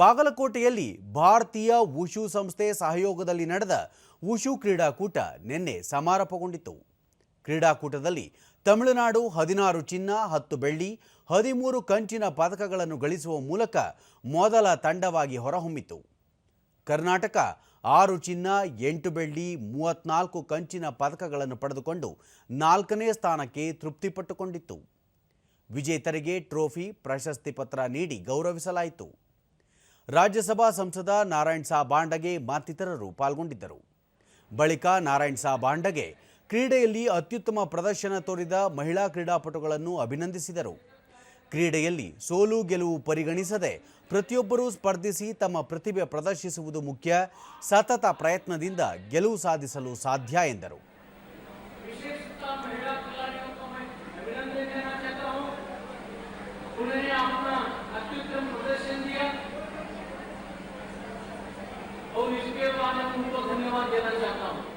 ಬಾಗಲಕೋಟೆಯಲ್ಲಿ ಭಾರತೀಯ ವುಶು ಸಂಸ್ಥೆ ಸಹಯೋಗದಲ್ಲಿ ನಡೆದ ವುಶು ಕ್ರೀಡಾಕೂಟ ನಿನ್ನೆ ಸಮಾರೋಪಗೊಂಡಿತು ಕ್ರೀಡಾಕೂಟದಲ್ಲಿ ತಮಿಳುನಾಡು ಹದಿನಾರು ಚಿನ್ನ, ಹತ್ತು ಬೆಳ್ಳಿ, ಹದಿಮೂರು ಕಂಚಿನ ಪದಕಗಳನ್ನು ಗಳಿಸುವ ಮೂಲಕ ಮೊದಲ ತಂಡವಾಗಿ ಹೊರಹೊಮ್ಮಿತು. ಕರ್ನಾಟಕ ಆರು ಚಿನ್ನ, ಎಂಟು ಬೆಳ್ಳಿ ಮೂವತ್ನಾಲ್ಕು ಕಂಚಿನ ಪದಕಗಳನ್ನು ಪಡೆದುಕೊಂಡು ನಾಲ್ಕನೇ ಸ್ಥಾನಕ್ಕೆ ತೃಪ್ತಿಪಟ್ಟುಕೊಂಡಿತ್ತು. ವಿಜೇತರಿಗೆ ಟ್ರೋಫಿ ಪ್ರಶಸ್ತಿ ಪತ್ರ ನೀಡಿ ಗೌರವಿಸಲಾಯಿತು. ರಾಜ್ಯಸಭಾ ಸಂಸದ ನಾರಾಯಣ್ ಸಾ ಬಾಂಡಗೆ ಮತ್ತಿತರರು ಪಾಲ್ಗೊಂಡಿದ್ದರು ಬಳಿಕ ನಾರಾಯಣ್ ಸಾ ಬಾಂಡಗೆ ಕ್ರೀಡೆಯಲ್ಲಿ ಅತ್ಯುತ್ತಮ ಪ್ರದರ್ಶನ ತೋರಿದ ಮಹಿಳಾ ಕ್ರೀಡಾಪಟುಗಳನ್ನು ಅಭಿನಂದಿಸಿದರು ಕ್ರೀಡೆಯಲ್ಲಿ ಸೋಲು ಗೆಲುವು ಪರಿಗಣಿಸದೆ ಪ್ರತಿಯೊಬ್ಬರೂ ಸ್ಪರ್ಧಿಸಿ ತಮ್ಮ ಪ್ರತಿಭೆ ಪ್ರದರ್ಶಿಸುವುದು ಮುಖ್ಯ ಸತತ ಪ್ರಯತ್ನದಿಂದ ಗೆಲುವು ಸಾಧಿಸಲು ಸಾಧ್ಯ ಎಂದರು विशेषतः मैं उनको धन्यवाद देना चाहता हूँ।